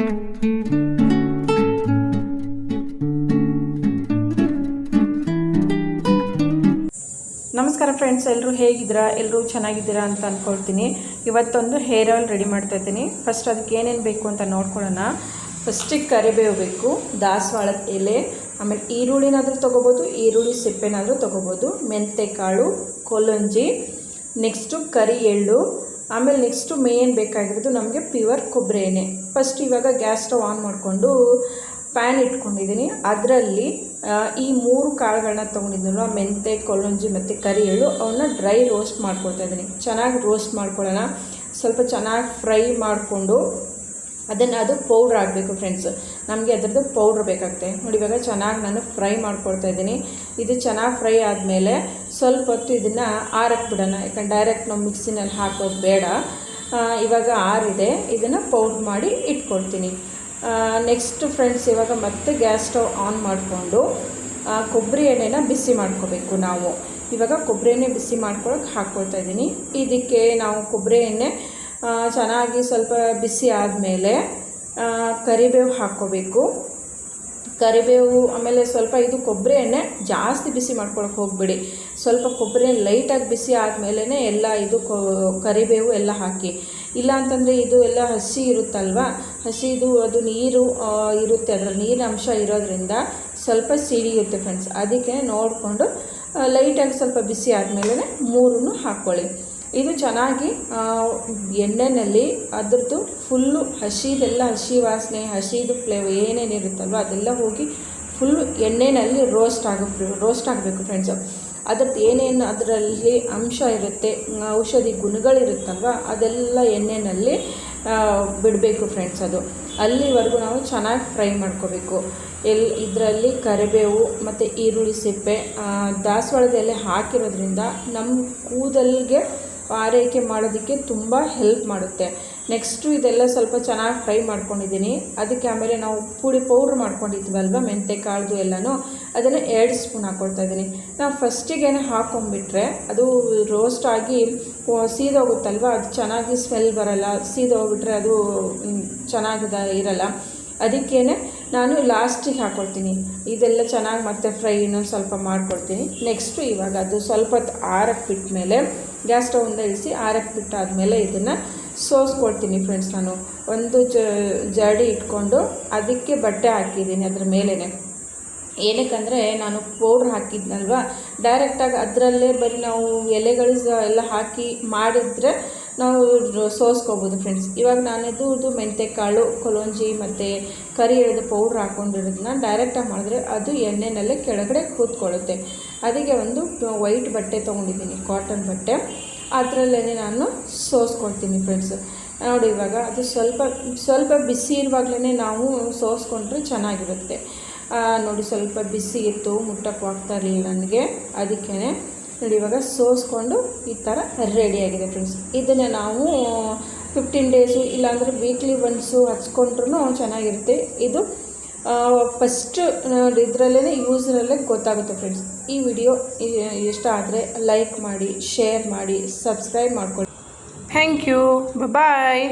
ನಮಸ್ಕಾರ ಫ್ರೆಂಡ್ಸ್ ಎಲ್ಲರೂ ಹೇಗಿದ್ದೀರಾ? ಎಲ್ಲರೂ ಚೆನ್ನಾಗಿದ್ದೀರಾ ಅಂತ ಅಂದ್ಕೊಳ್ತೀನಿ ಇವತ್ತೊಂದು ಹೇರ್ ಆಯಿಲ್ ರೆಡಿ ಮಾಡ್ತಾ ಇದ್ದೀನಿ. ಫಸ್ಟ್ ಅದಕ್ಕೆ ಏನೇನು ಬೇಕು ಅಂತ ನೋಡ್ಕೊಳ್ಳೋಣ. ಫಸ್ಟಿಗೆ ಕರಿಬೇವು ಬೇಕು, ದಾಸವಾಳದ ಎಲೆ, ಆಮೇಲೆ ಈರುಳ್ಳಿನಾದರೂ ತೊಗೋಬೋದು, ಈರುಳ್ಳಿ ಸಿಪ್ಪೆನಾದರೂ ತೊಗೋಬೋದು ಮೆಂತೆ ಕಾಳು ಕೊಲಂಜಿ ನೆಕ್ಸ್ಟು ಕರಿ ಎಳ್ಳು ಆಮೇಲೆ ನೆಕ್ಸ್ಟು ಮೇನ್ ಬೇಕಾಗಿರೋದು ನಮಗೆ ಪ್ಯೂರ್ ಕೊಬ್ಬರಿ ಎಣ್ಣೆ ಫಸ್ಟ್ ಇವಾಗ ಗ್ಯಾಸ್ ಸ್ಟವ್ ಆನ್ ಮಾಡಿಕೊಂಡು ಪ್ಯಾನ್ ಇಟ್ಕೊಂಡಿದ್ದೀನಿ ಅದರಲ್ಲಿ ಈ ಮೂರು ಕಾಳುಗಳನ್ನ ತೊಗೊಂಡಿದ್ದೀನಲ್ವ ಮೆಂತೆ ಕೊಲ್ಲಂಜಿ ಮತ್ತು ಕರಿ ಎಳ್ಳು ಅವನ್ನ ಡ್ರೈ ರೋಸ್ಟ್ ಮಾಡ್ಕೊಳ್ತಾ ಇದ್ದೀನಿ ಚೆನ್ನಾಗಿ ರೋಸ್ಟ್ ಮಾಡ್ಕೊಳ್ಳೋಣ. ಸ್ವಲ್ಪ ಚೆನ್ನಾಗಿ ಫ್ರೈ ಮಾಡಿಕೊಂಡು ಅದನ್ನು ಅದು ಪೌಡ್ರ್ ಆಗಬೇಕು ಫ್ರೆಂಡ್ಸ್ ನಮಗೆ ಅದರದ್ದು ಪೌಡ್ರ್ ಬೇಕಾಗುತ್ತೆ. ನೋಡಿ ಇವಾಗ ಚೆನ್ನಾಗಿ ನಾನು ಫ್ರೈ ಮಾಡ್ಕೊಳ್ತಾ ಇದ್ದೀನಿ ಇದು ಚೆನ್ನಾಗಿ ಫ್ರೈ ಆದಮೇಲೆ ಸ್ವಲ್ಪ ಹೊತ್ತು ಇದನ್ನು ಆರಕ್ಕೆ ಬಿಡೋಣ ಯಾಕಂದ್ರೆ ಡೈರೆಕ್ಟ್ ನಾವು ಮಿಕ್ಸಿನಲ್ಲಿ ಹಾಕೋದು ಬೇಡ. ಇವಾಗ ಆರಿದೆ. ಇದನ್ನು ಪೌಡ್ರ್ ಮಾಡಿ ಇಟ್ಕೊಳ್ತೀನಿ. ನೆಕ್ಸ್ಟ್ ಫ್ರೆಂಡ್ಸ್ ಇವಾಗ ಮತ್ತೆ ಗ್ಯಾಸ್ ಸ್ಟವ್ ಆನ್ ಮಾಡಿಕೊಂಡು ಕೊಬ್ಬರಿ ಎಣ್ಣೆನ ಬಿಸಿ ಮಾಡ್ಕೋಬೇಕು ನಾವು. ಇವಾಗ ಕೊಬ್ಬರಿ ಎಣ್ಣೆ ಬಿಸಿ ಮಾಡ್ಕೊಳಕ್ಕೆ ಹಾಕ್ಕೊಳ್ತಾ ಇದ್ದೀನಿ. ಇದಕ್ಕೆ ನಾವು ಕೊಬ್ಬರಿ ಎಣ್ಣೆ ಚೆನ್ನಾಗಿ ಸ್ವಲ್ಪ ಬಿಸಿ ಆದಮೇಲೆ ಕರಿಬೇವು ಹಾಕ್ಕೋಬೇಕು ಕರಿಬೇವು, ಆಮೇಲೆ ಸ್ವಲ್ಪ ಇದು ಕೊಬ್ಬರಿ ಎಣ್ಣೆ ಜಾಸ್ತಿ ಬಿಸಿ ಮಾಡ್ಕೊಳಕ್ಕೆ ಹೋಗಬೇಡಿ. ಸ್ವಲ್ಪ ಕೊಬ್ಬರಿ ಲೈಟಾಗಿ ಬಿಸಿ ಆದಮೇಲೆ ಎಲ್ಲ ಇದು ಕರಿಬೇವು ಎಲ್ಲ ಹಾಕಿ. ಇಲ್ಲ ಅಂತಂದರೆ ಇದು ಎಲ್ಲ ಹಸಿ ಇರುತ್ತಲ್ವ? ಹಸಿದು ಅದು ನೀರು ಇರುತ್ತೆ. ಅದರ ನೀರಿನ ಅಂಶ ಇರೋದ್ರಿಂದ ಸ್ವಲ್ಪ ಸಿಡಿಯುತ್ತೆ ಫ್ರೆಂಡ್ಸ್ ಅದಕ್ಕೆ ನೋಡಿಕೊಂಡು ಲೈಟಾಗಿ ಸ್ವಲ್ಪ ಬಿಸಿ ಆದಮೇಲೆ ಮೂರನ್ನು ಹಾಕ್ಕೊಳ್ಳಿ ಇದು ಚೆನ್ನಾಗಿ ಎಣ್ಣೆಯಲ್ಲಿ ಅದ್ರದ್ದು ಫುಲ್ಲು ಹಸಿದೆಲ್ಲ ಹಸಿ ವಾಸನೆ, ಹಸಿದು ಫ್ಲೇವ್ ಏನೇನಿರುತ್ತಲ್ವ, ಅದೆಲ್ಲ ಹೋಗಿ ಫುಲ್ಲು ಎಣ್ಣೆಯಲ್ಲಿ ರೋಸ್ಟ್ ಆಗಬೇಕು ರೋಸ್ಟ್ ಆಗಬೇಕು ಫ್ರೆಂಡ್ಸು ಅದ್ರದ್ದು ಏನೇನು ಅದರಲ್ಲಿ ಅಂಶ ಇರುತ್ತೆ, ಔಷಧಿ ಗುಣಗಳಿರುತ್ತಲ್ವ, ಅದೆಲ್ಲ ಎಣ್ಣೆಯಲ್ಲಿ ಬಿಡಬೇಕು ಫ್ರೆಂಡ್ಸ್ ಅದು. ಅಲ್ಲಿವರೆಗೂ ನಾವು ಚೆನ್ನಾಗಿ ಫ್ರೈ ಮಾಡ್ಕೋಬೇಕು. ಎಲ್ಲಿ ಇದರಲ್ಲಿ ಕರಿಬೇವು ಮತ್ತು ಈರುಳ್ಳಿ ಸಿಪ್ಪೆ ದಾಸವಾಳದ ಎಲೆ ಹಾಕಿರೋದ್ರಿಂದ ನಮ್ಮ ಕೂದಲಿಗೆ ಆರೈಕೆ ಮಾಡೋದಕ್ಕೆ ತುಂಬ ಹೆಲ್ಪ್ ಮಾಡುತ್ತೆ. ನೆಕ್ಸ್ಟು ಇದೆಲ್ಲ ಸ್ವಲ್ಪ ಚೆನ್ನಾಗಿ ಫ್ರೈ ಮಾಡ್ಕೊಂಡಿದ್ದೀನಿ. ಅದಕ್ಕೆ ಆಮೇಲೆ ನಾವು ಪುಡಿ ಪೌಡ್ರ್ ಮಾಡ್ಕೊಂಡಿದ್ವಲ್ವ, ಮೆಂತೆ ಕಾಳ್ದು ಎಲ್ಲನೂ, ಅದನ್ನು ಎರಡು ಸ್ಪೂನ್ ಹಾಕ್ಕೊಳ್ತಾ ಇದ್ದೀನಿ. ನಾವು ಫಸ್ಟಿಗೇನೆ ಹಾಕೊಂಬಿಟ್ರೆ ಅದು ರೋಸ್ಟ್ ಆಗಿ ಸೀದೋಗುತ್ತಲ್ವ, ಅದು ಚೆನ್ನಾಗಿ ಸ್ಮೆಲ್ ಬರಲ್ಲ, ಸೀದೋಗ್ಬಿಟ್ರೆ ಅದು ಚೆನ್ನಾಗಿದ ಇರಲ್ಲ. ಅದಕ್ಕೇ ನಾನು ಲಾಸ್ಟಿಗೆ ಹಾಕ್ಕೊಳ್ತೀನಿ ಇದೆಲ್ಲ ಚೆನ್ನಾಗಿ ಮತ್ತೆ ಫ್ರೈ ಇನ್ನೊಂದು ಸ್ವಲ್ಪ ಮಾಡ್ಕೊಳ್ತೀನಿ. ನೆಕ್ಸ್ಟು ಇವಾಗ ಅದು ಸ್ವಲ್ಪ ಹೊತ್ತು ಆರಕ್ಕೆ ಬಿಟ್ಟ ಮೇಲೆ ಗ್ಯಾಸ್ ಸ್ಟೌವಿಂದ ಇಳಿಸಿ ಆರಕ್ಕೆ ಬಿಟ್ಟಾದಮೇಲೆ ಇದನ್ನು ಸೋಸ್ಕೊಳ್ತೀನಿ ಫ್ರೆಂಡ್ಸ್ ನಾನು. ಒಂದು ಜಡಿ ಇಟ್ಕೊಂಡು ಅದಕ್ಕೆ ಬಟ್ಟೆ ಹಾಕಿದ್ದೀನಿ ಅದ್ರ ಮೇಲೇ ಏನಕ್ಕಂದರೆ ನಾನು ಪೌಡ್ರ್ ಹಾಕಿದ್ನಲ್ವ? ಡೈರೆಕ್ಟಾಗಿ ಅದರಲ್ಲೇ ಬರೀ ನಾವು ಎಲೆಗಳು ಎಲ್ಲ ಹಾಕಿ ಮಾಡಿದರೆ ನಾವು ಸೋಸ್ಕೋಬೋದು ಫ್ರೆಂಡ್ಸ್ ಇವಾಗ ನಾನಿದ್ದು ಇದು ಮೆಂತ್ಯಕಾಳು ಕೊಲೊಂಜಿ ಮತ್ತು ಕರಿ ಎಳೆದು ಪೌಡ್ರ್ ಹಾಕ್ಕೊಂಡಿರೋದನ್ನ ಡೈರೆಕ್ಟಾಗಿ ಮಾಡಿದ್ರೆ ಅದು ಎಣ್ಣೆನಲ್ಲೇ ಕೆಳಗಡೆ ಕೂತ್ಕೊಳ್ಳುತ್ತೆ. ಅದಕ್ಕೆ ಒಂದು ವೈಟ್ ಬಟ್ಟೆ ತೊಗೊಂಡಿದ್ದೀನಿ ಕಾಟನ್ ಬಟ್ಟೆ. ಅದರಲ್ಲೇ ನಾನು ಸೋಸ್ಕೊಳ್ತೀನಿ ಫ್ರೆಂಡ್ಸು ನೋಡಿ ಇವಾಗ ಅದು ಸ್ವಲ್ಪ ಸ್ವಲ್ಪ ಬಿಸಿ ಇರುವಾಗಲೇ ನಾವು ಸೋಸ್ಕೊಂಡ್ರೆ ಚೆನ್ನಾಗಿರುತ್ತೆ. ನೋಡಿ ಸ್ವಲ್ಪ ಬಿಸಿ ಇತ್ತು ಮುಟ್ಟಕ್ಕೆ ಹೋಗ್ತಾ ಇರಲಿಲ್ಲ ನನಗೆ. ಅದಕ್ಕೇ ನೋಡಿ, ಇವಾಗ ಸೋಸ್ಕೊಂಡು ಈ ಥರ ರೆಡಿಯಾಗಿದೆ ಫ್ರೆಂಡ್ಸ್ ಇದನ್ನು ನಾವು ಫಿಫ್ಟೀನ್ ಡೇಸು ಇಲ್ಲಾಂದರೆ ವೀಕ್ಲಿ ಒನ್ಸು ಹಚ್ಕೊಂಡ್ರೂ ಚೆನ್ನಾಗಿರುತ್ತೆ. ಇದು ಫಸ್ಟ್ ಇದರಲ್ಲೇ ಯೂಸ್ರಲ್ಲೇ ಗೊತ್ತಾಗುತ್ತೆ ಫ್ರೆಂಡ್ಸ್ ಈ ವಿಡಿಯೋ ಇಷ್ಟ ಆದರೆ ಲೈಕ್ ಮಾಡಿ ಶೇರ್ ಮಾಡಿ ಸಬ್ಸ್ಕ್ರೈಬ್ ಮಾಡ್ಕೊಳ್ಳಿ. Thank you bye